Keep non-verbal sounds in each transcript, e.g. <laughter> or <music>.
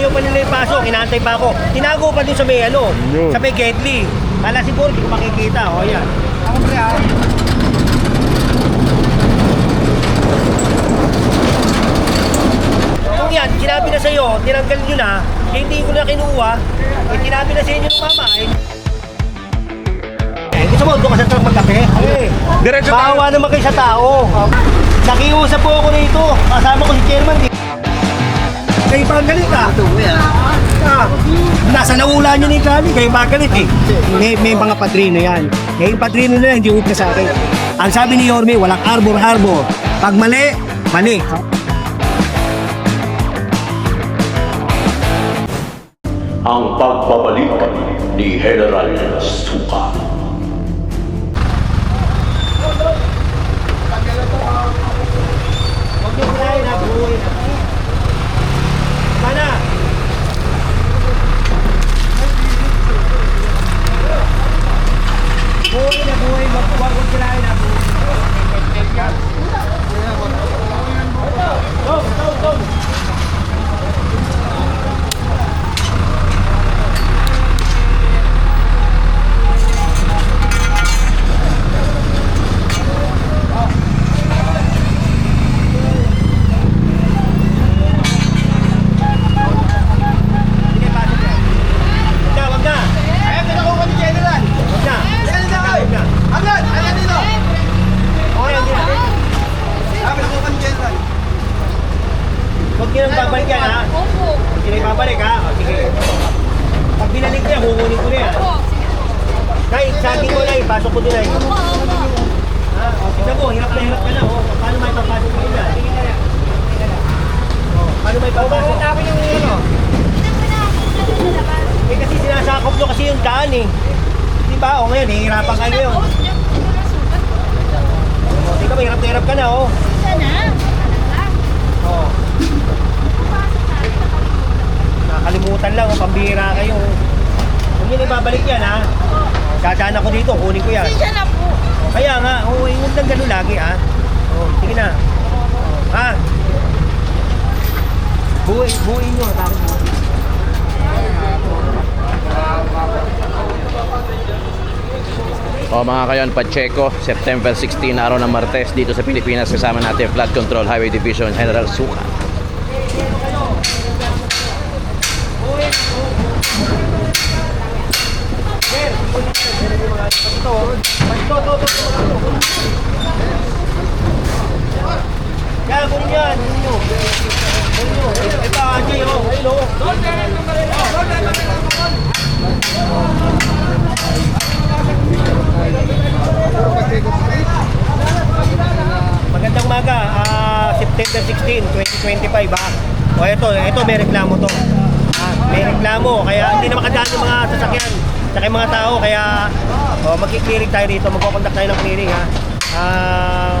pa nila yung pasok, inaantay pa ako. Tinago pa din sa may ano, Yun. sa may Gedli. Kala siguro hindi ko makikita. O yan. Ako pre ah. Kung yan, sinabi na sa'yo, tinanggal nyo na, eh, hindi ko na kinuha, eh, sinabi na sa inyo ng mama, eh. Eh, gusto mo, doon ka sa truck magkape? Eh, Diretso tayo. Bawa naman kayo sa tao. Nakiusap po ako rito. Kasama ko si chairman. Kayo pa ang galit ah. Ah, nasa naula niyo ni Kali, kayo pa galit eh. May, may mga padrino yan. Yung padrino na yan, hindi upna sa akin. Ang sabi ni Yorme, walang arbor-arbor. Pag mali, mali. ang pagbabalik ni General Suka. Huwag niyo kulayin ha, buhay na. Mana? Buhay na buhay, wag wag kulayin ha, buhay. Go, go, go. Sige, pasok yan. Wag na, wag na. Ayan, pinakuha ni General. Wag na. Ayan na, Wag na. Agad! Ayan dito! Okay, hindi na. Ah, pinakuha ni General. Huwag niyo nang babalik yan, ha? Opo. Huwag niyo nang babalik, ha? O, sige. Pag binalik niya, kukunin ko na yan. Opo. Kahit saging mo na, ipasok ko din ay. Opo, opo. Ha? O, tignan mo, hirap na hirap ka na, oh. Paano may papasok mo yan? O, paano may papasok? Paano yung ano? Eh, kasi sinasakop nyo kasi yung daan, eh. Di ba? O, ngayon, hihirapan kayo ngayon. O, tingnan mo, hirap na hirap ka na, oh. O. Nakalimutan lang, oh. Pambihira kayo. Niyo na ibabalik yan, ha? Dadaan ako dito, kunin ko yan. na po. Kaya nga, oo, oh, huwag nang ganun lagi ah. Oh, sige na. Oh, ha? Buhay, buhay nyo. Tapos O mga kayon, Pacheco, September 16, araw ng Martes, dito sa Pilipinas, kasama natin Flood Control Highway Division, General Suka. kunin yan, Magandang maga, ah, September 16, 2025 ha. O ito, ito may reklamo to. Ah, may reklamo, kaya hindi na makadaan yung mga sasakyan. Tsaka yung mga tao, kaya oh, magki-clearing tayo dito, magkoconduct tayo ng clearing ha. Ah,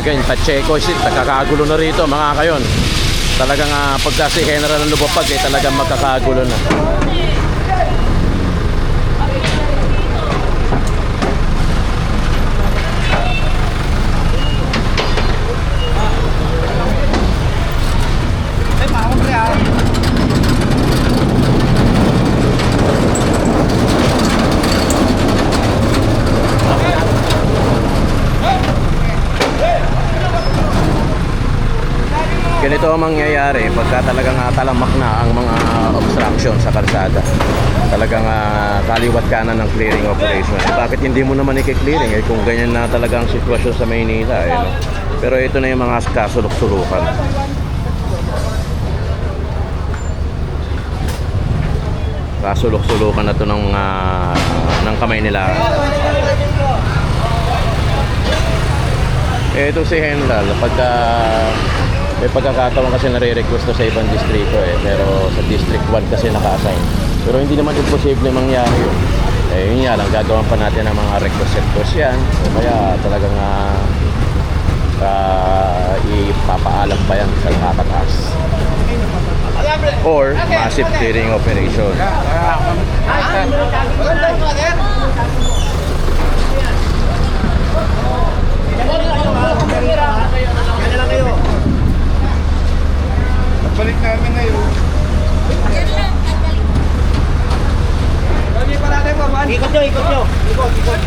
Again, Pacheco, shit, nakakagulo na rito mga kayon. Talagang uh, pagka si General ang lumapag, eh, talagang magkakagulo na. Ay, pako pre ah. Ganito ang mangyayari pagka talagang uh, talamak na ang mga obstruction sa kalsada. Talagang uh, kaliwat kanan ng clearing operation. Eh, bakit hindi mo naman i-clearing eh, kung ganyan na talagang sitwasyon sa Maynila. Eh, no? Pero ito na yung mga kasulok-sulukan. kasulok-sulukan na to ng, mga ng kamay nila. Eh, ito si Henral, pagka may pagkakataon kasi nare-request to sa ibang distrito eh, pero sa District 1 kasi naka-assign. Pero hindi naman imposible mangyari yun. Eh, yun nga lang, gagawin pa natin ng mga request-request yan. O kaya talagang uh, uh, ipapaalam pa yan sa nakakataas. Or massive clearing operation. Yan kayo. Balik namin ngayon. Lagi pa natin po, man. Ikot nyo, ikot nyo. Ikot, ikot.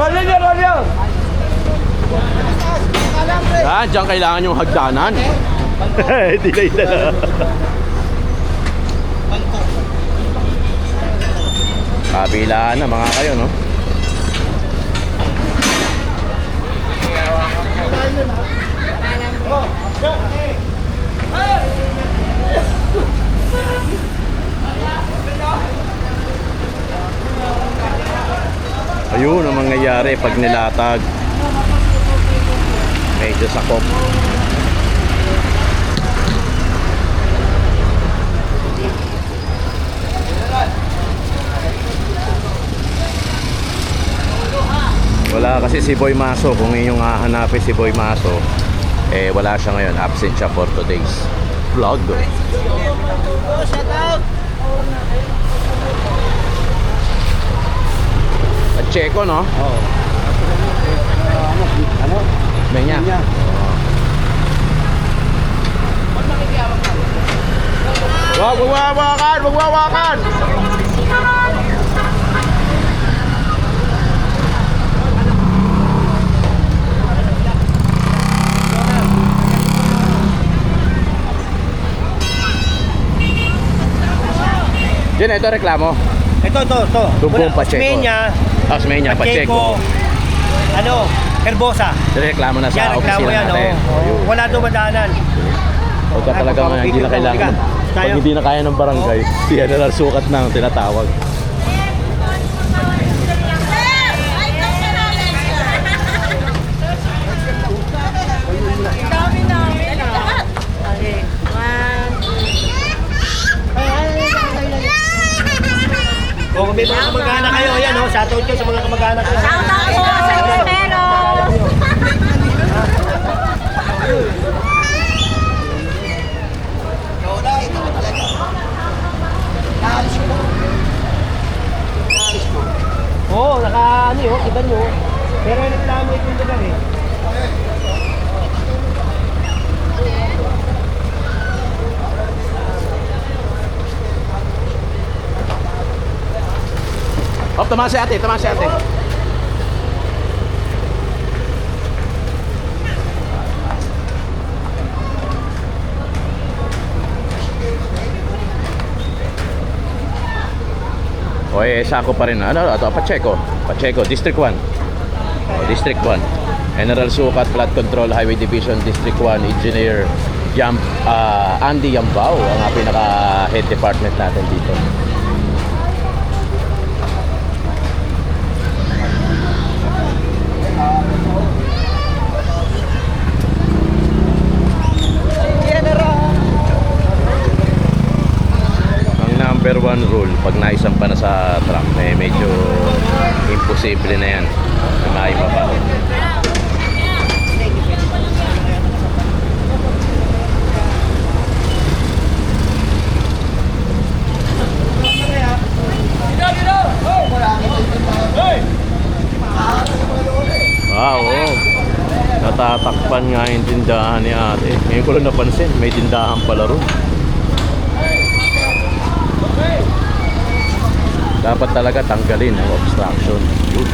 Rolyo nyo, rolyo! Yan, dyan kailangan yung hagdanan. <laughs> Hindi na itala. Kabilaan na mga kayo, no? Ayun ang mangyayari pag nilatag. Medyo sakop. Wala kasi si Boy Maso. Kung inyong hahanapin si Boy Maso, eh wala siya ngayon. Absent siya for two days. Vlog. At Checo, no? Oo. Ano? Menya. Wag magwawakan! Magwawakan! Yan, ito reklamo. Ito, ito, ito. Dugong Wala, Pacheco. Osmeña, Tapos may niya, Pacheco. Ano, Herbosa. Reklamo na Yan, sa reklamo opisina yan. natin. Oh. Wala doon madaanan. Pagka Ay, talaga mga hindi na kailangan, pag- hindi na kaya ng barangay, si General Sukat na ang tinatawag. Dami namin lahat. Okay. One, O kung may mga kamag-anak kayo, ayan o, shoutout nyo sa mga kamag-anak kayo. Shout out po sa Espero. Oo, oh, naka ano yun, kita nyo. Pero yung reklamo itong lugar eh. Hop, tama si ate, tama si ate. O eh, sako pa rin. Ano, ito, Pacheco. Pacheco, District 1. O, District 1. General Sukat, Flood Control, Highway Division, District 1, Engineer Yam, ah, Andy Yambao, ang ah, pinaka-head department natin dito. Pag naisampa na sa truck, eh, medyo imposible na yan na maibaba. Ah, oo. Natatakpan nga yung tindahan ni ate. Ngayon ko lang napansin, may tindahan pala ron. Dapat talaga tanggalin ang obstruction. Yun.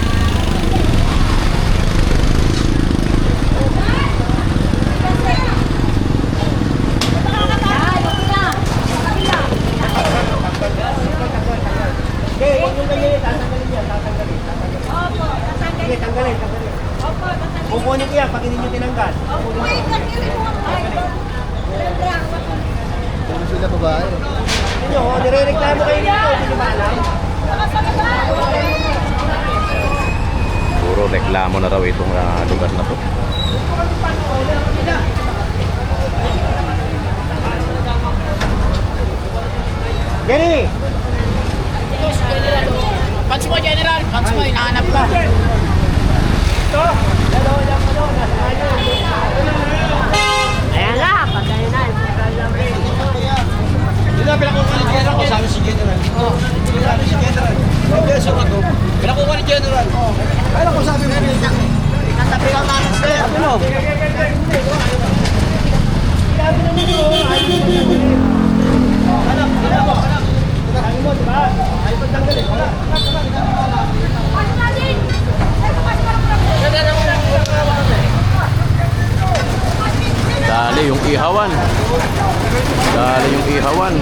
Kukunin ko yan pag hindi nyo tinanggal. Kukunin ko. sila babae. Ano, nire-reklamo kayo dito, hindi nyo alam? Puro reklamo na raw itong ah, lugar na to. Gary! Pats mo, General. Pats mo, hinahanap ka. Ayan na, pagkain na. Hindi na, pinakuha ni General ko, sabi si General. Sabi si General. Hindi, sa ako. Pinakuha ni General. Kaya ko sabi mo. Katabi lang namin sa'yo. Sabi mo. Sabi na nito, ayaw mo. Anak, anak mo, anak. Sabi mo, di ba? Ayaw mo tanggalin. Anak, anak, anak. Dali yung ihawan. Dali yung ihawan.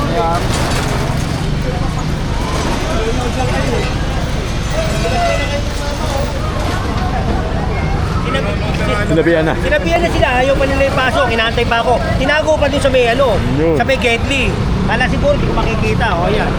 Sinabihan na. Sinabihan na sila, ayaw pa nila ipasok, inaantay pa ako. Tinago pa dun sa may ano, Yun. sa may Getly. Kala siguro, hindi ko makikita. O, yan.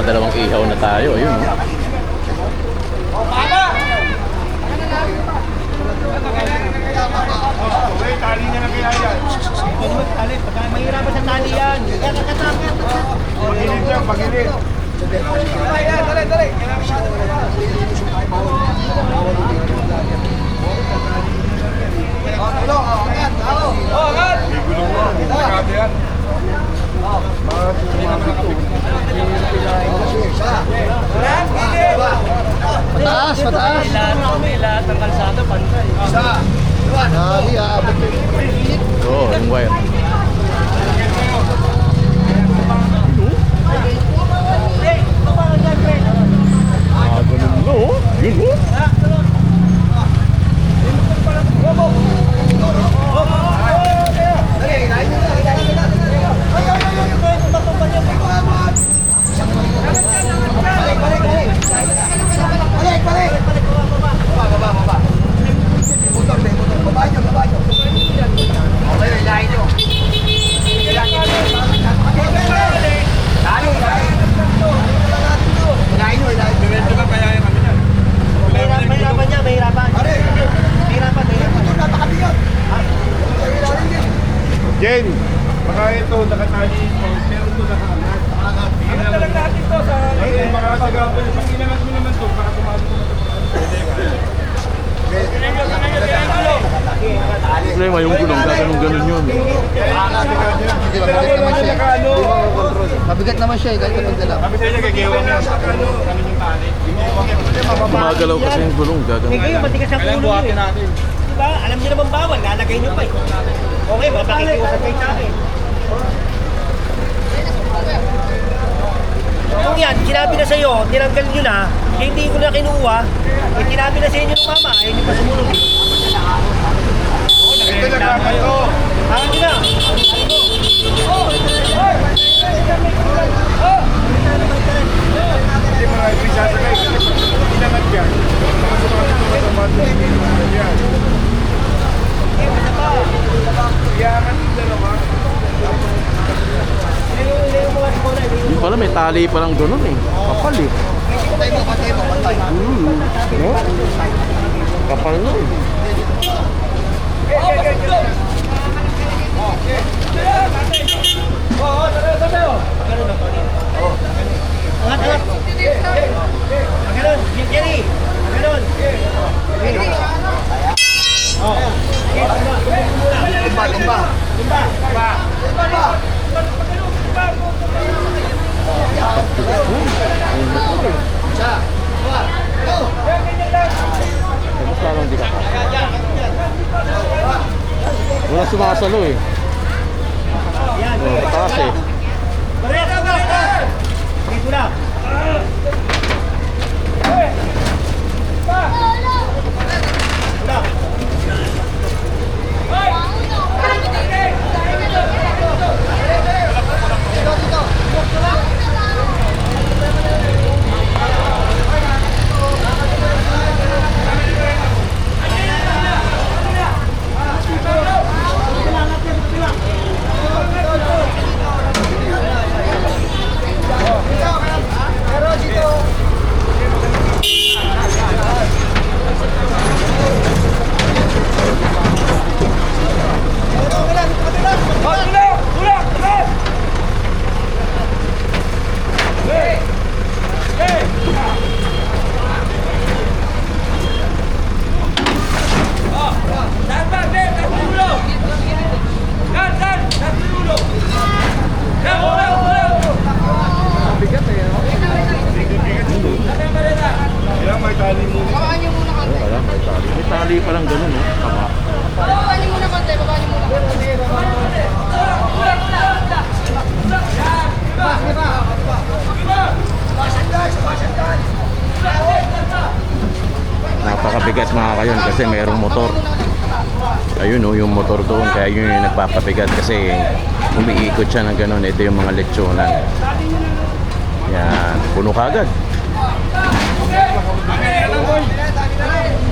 Nakakadalawang ihaw na tayo. Ayun. oh. Tali niya na kaya yan. Tali, pagka mahirapan sa tali yan. Kaya kakatapit. Pagilid lang, pagilid. Dali, dali, dali. Oh, Gulong, gaganong ganun yun. Hindi ba, mabigat naman siya. ano. Mabigat naman siya eh, kahit kapag dala. Gumagalaw kasi yung gulong, gaganong. kayo, matigas ang ulo niyo eh. Diba? Alam niyo naman bawal, lalagay niyo pa eh. Okay, mapakikiusap kayo sa akin. Kung yan, sinabi na sa'yo, tinanggal nyo na, hindi ko na kinuha, eh, sinabi na sa inyo ng mama, eh, hindi pa sumunod. Ito nagkakayo. Akin nyo na. Hindi na inangat yan, baka sumabit mo sa mga yan. Iangat yung dalawa. Yung pala may tali palang ganun eh. Kapal eh. Patay mo, patay mo, patay. No? Kapal na eh. Oh. Okay, tumba. Tumba, tumba. Tumba. sumasalo eh. Oh, taas eh. Dito na. Dito, dito. Mali pa lang ganun, no? Tama. Babaan niyo muna konti, babaan niyo muna konti. Napakabigat mga kayon kasi mayroong motor. Ayun oh, yung motor doon kaya yun yung nagpapabigat kasi umiikot siya ng ganun. Ito yung mga leksyonan. Yan, puno kagad.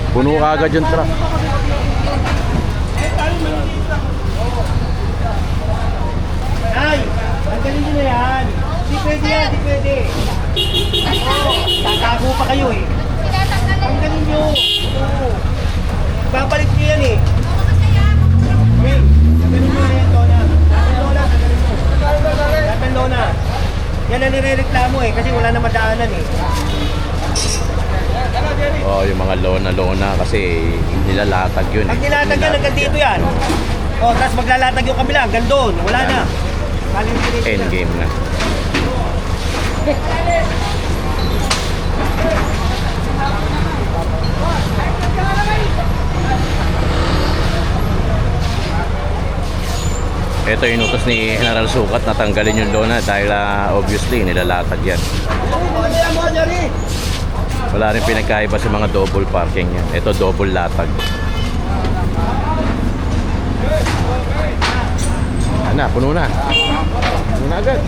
Puno kagad yung truck. Ay, tanggalin nyo na yan. Di pwede yan, di pwede. Pa kayo eh. Tanggalin nyo. Oo. Babalik nyo yan eh. Wait, tanggalin nyo na yan, Lona. Dapat Lona, tanggalin mo. Dapat Lona. Yan ang nirereklamo eh, kasi wala na madaanan eh. Oh, yung mga lona-lona kasi nilalatag yun. Pag nilatag yan, hanggang dito yan. O, tapos maglalatag yung kabila, hanggang doon. Wala na. Kalimutin nyo na. Endgame na. Ito yung utos ni General Sukat na tanggalin yung lona dahil ah, obviously nilalatag yan. Wala rin pinagkaiba sa mga double parking yan. Ito double latag. Ano, puno na. Puno na agad.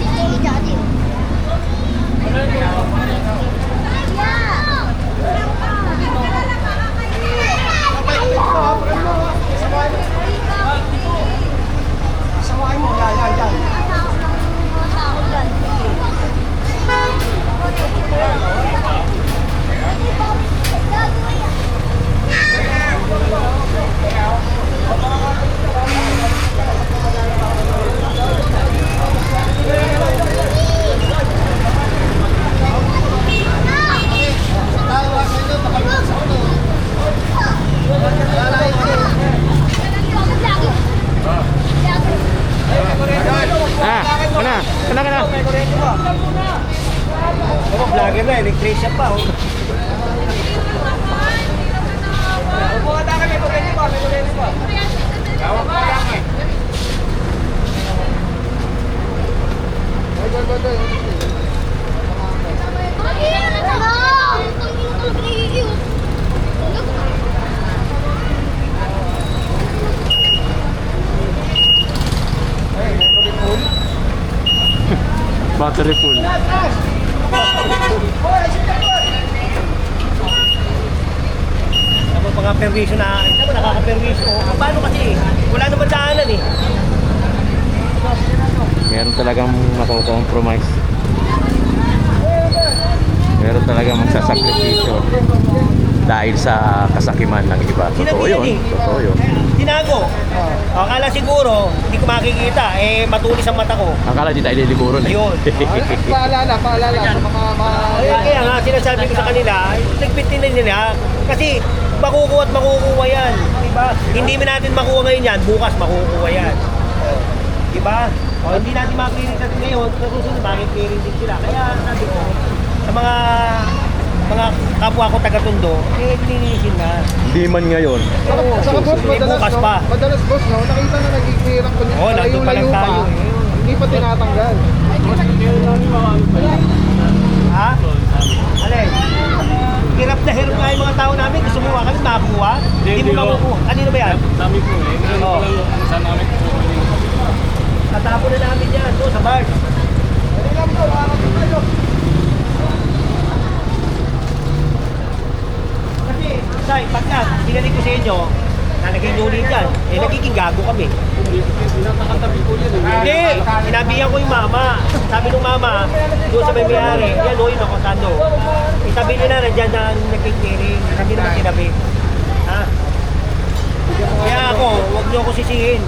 Ah, kana, kana, kana. Ako, vlogger na, electrician pa. Oh. Battery full. Ano mga perwisyo na, ito ba nakaka-perwisyo? Oh, Paano kasi? Wala naman daanan eh. Meron talagang mako-compromise. Meron talagang magsasakripisyo dahil sa kasakiman ng iba. Totoo yun. eh. Totoo yun. Tinago. Oh. Akala siguro, hindi ko makikita. Eh, matulis ang mata ko. Akala di tayo liliburon eh. Ayun. <laughs> Paalala, paalala sa mga mga Kaya, kaya nga, sinasabi ko sa kanila, nagbitin na nila. Kasi makukuha at makukuha yan. Diba? Hindi mo natin makuha ngayon yan, bukas makukuha yan. Diba? O, hindi natin makikita natin ngayon, sa susunod makikita din sila. Kaya sabi ko, sa mga mga kapwa ko taga-tundo, eh, linisin na. Hindi man ngayon. Oo. Saka boss, Eh, madalas, bukas no? pa. Madalas boss, no? Nakita na nag-clear ang kunyari. Oo, nandun pa lang tayo, eh. Hindi pa tinatanggal. Ha? Alay, hirap na hirap nga yung mga tao namin. Gusto mo kami makakuha? Hindi mo makukuha. Kanino ba yan? Dami po eh. Oo. lang saan namin po. Tatapon na namin yan doon sa bar. Kasi, say, pagka binalik ko sa inyo, na naging unit yan, eh nagiging gago kami. Hindi, sinabihan ko yung mama. Sabi ng mama, doon sa may mayari, yan o, yung nakotando. Itabi nila, nandyan na naging clearing. Hindi naman sinabi. Ha? Kaya ako, huwag niyo ako sisihin.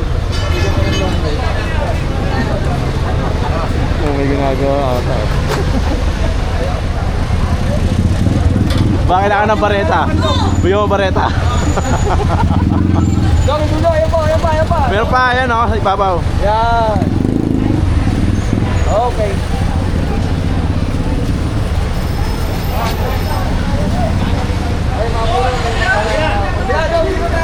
Oh, may ginagawa ata. <laughs> Baka kailangan ng bareta. Bigyan mo bareta. Dong, dulo, ayan pa, ayan pa, ayan pa. Meron pa, ayan o, oh, ibabaw. Yan. Okay. Ay, mga puro. Yan, dong, dito